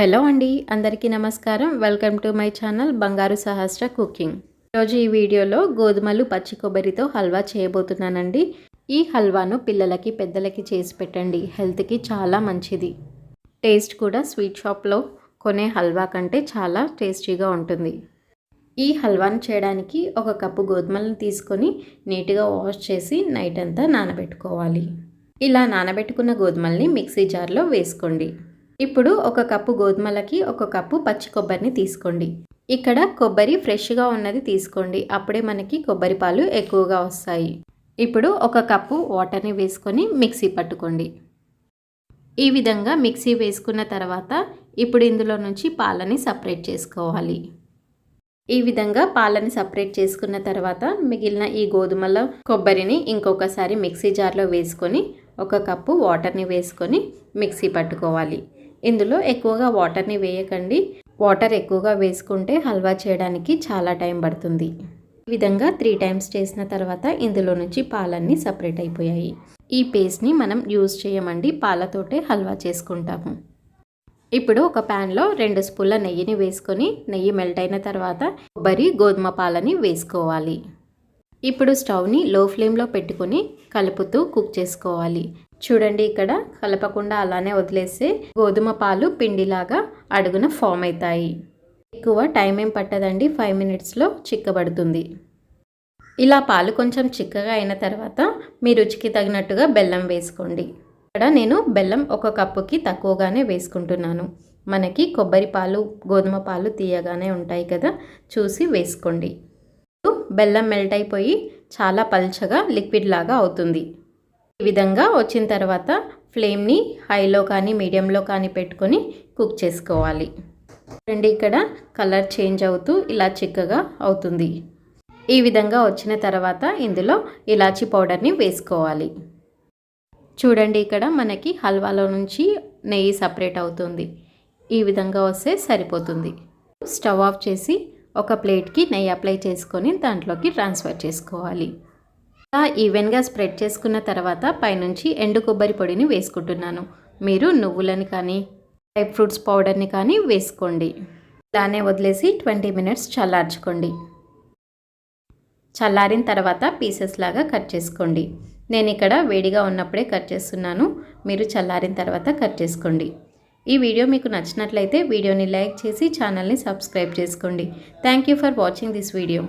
Hello అండి అందరికీ నమస్కారం. వెల్కమ్ టు మై ఛానల్ బంగారు సహస్ర కుకింగ్. ఈరోజు ఈ వీడియోలో గోధుమలు పచ్చి కొబ్బరితో హల్వా చేయబోతున్నానండి. ఈ హల్వాను పిల్లలకి పెద్దలకి చేసి పెట్టండి. హెల్త్కి చాలా మంచిది. టేస్ట్ కూడా స్వీట్ షాప్లో కొనే హల్వా కంటే చాలా టేస్టీగా ఉంటుంది. ఈ హల్వాను చేయడానికి ఒక కప్పు గోధుమలను తీసుకొని నీట్గా వాష్ చేసి నైట్ అంతా నానబెట్టుకోవాలి. ఇలా నానబెట్టుకున్న గోధుమల్ని మిక్సీ జార్లో వేసుకోండి. ఇప్పుడు ఒక కప్పు గోధుమలకి ఒక కప్పు పచ్చి కొబ్బరిని తీసుకోండి. ఇక్కడ కొబ్బరి ఫ్రెష్గా ఉన్నది తీసుకోండి. అప్పుడే మనకి కొబ్బరి పాలు ఎక్కువగా వస్తాయి. ఇప్పుడు ఒక కప్పు వాటర్ని వేసుకొని మిక్సీ పట్టుకోండి. ఈ విధంగా మిక్సీ వేసుకున్న తర్వాత ఇప్పుడు ఇందులో నుంచి పాలని సపరేట్ చేసుకోవాలి. ఈ విధంగా పాలని సపరేట్ చేసుకున్న తర్వాత మిగిలిన ఈ గోధుమల కొబ్బరిని ఇంకొకసారి మిక్సీ జార్లో వేసుకొని ఒక కప్పు వాటర్ని వేసుకొని మిక్సీ పట్టుకోవాలి. ఇందులో ఎక్కువగా వాటర్ని వేయకండి. వాటర్ ఎక్కువగా వేసుకుంటే హల్వా చేయడానికి చాలా టైం పడుతుంది. ఈ విధంగా త్రీ టైమ్స్ చేసిన తర్వాత ఇందులో నుంచి పాలన్నీ సపరేట్ అయిపోయాయి. ఈ పేస్ట్ని మనం యూజ్ చేయమండి. పాలతోటే హల్వా చేసుకుంటాము. ఇప్పుడు ఒక ప్యాన్లో రెండు స్పూన్ల నెయ్యిని వేసుకొని నెయ్యి మెల్ట్ అయిన తర్వాత కొబ్బరి గోధుమ పాలని వేసుకోవాలి. ఇప్పుడు స్టవ్ని లో ఫ్లేమ్లో పెట్టుకొని కలుపుతూ కుక్ చేసుకోవాలి. చూడండి ఇక్కడ కలపకుండా అలానే వదిలేస్తే గోధుమ పాలు పిండిలాగా అడుగున ఫామ్ అవుతాయి. ఎక్కువ టైం ఏం పట్టదండి ఫైవ్ మినిట్స్లో చిక్కబడుతుంది. ఇలా పాలు కొంచెం చిక్కగా అయిన తర్వాత మీ రుచికి తగినట్టుగా బెల్లం వేసుకోండి. ఇక్కడ నేను బెల్లం ఒక కప్పుకి తక్కువగానే వేసుకుంటున్నాను. మనకి కొబ్బరి పాలు గోధుమ పాలు తీయగానే ఉంటాయి కదా చూసి వేసుకోండి. బెల్లం మెల్ట్ అయిపోయి చాలా పల్చగా లిక్విడ్ లాగా అవుతుంది. ఈ విధంగా వచ్చిన తర్వాత ఫ్లేమ్ని హైలో కానీ మీడియంలో కానీ పెట్టుకొని కుక్ చేసుకోవాలి. చూడండి ఇక్కడ కలర్ చేంజ్ అవుతూ ఇలా చిక్కగా అవుతుంది. ఈ విధంగా వచ్చిన తర్వాత ఇందులో ఇలాచీ పౌడర్ని వేసుకోవాలి. చూడండి ఇక్కడ మనకి హల్వాలో నుంచి నెయ్యి సపరేట్ అవుతుంది. ఈ విధంగా వస్తే సరిపోతుంది. స్టవ్ ఆఫ్ చేసి ఒక ప్లేట్కి నెయ్యి అప్లై చేసుకొని దాంట్లోకి ట్రాన్స్ఫర్ చేసుకోవాలి. ఇలా ఈవెన్గా స్ప్రెడ్ చేసుకున్న తర్వాత పైనుంచి ఎండు కొబ్బరి పొడిని వేసుకుంటున్నాను. మీరు నువ్వులని కానీ డ్రై ఫ్రూట్స్ పౌడర్ని కానీ వేసుకోండి. ఇలానే వదిలేసి ట్వంటీ మినిట్స్ చల్లార్చుకోండి. చల్లారిన తర్వాత పీసెస్ లాగా కట్ చేసుకోండి. నేను ఇక్కడ వేడిగా ఉన్నప్పుడే కట్ చేస్తున్నాను. మీరు చల్లారిన తర్వాత కట్ చేసుకోండి. ఈ వీడియో మీకు నచ్చినట్లయితే వీడియోని లైక్ చేసి ఛానల్ని సబ్స్క్రైబ్ చేసుకోండి. Thank you for watching this video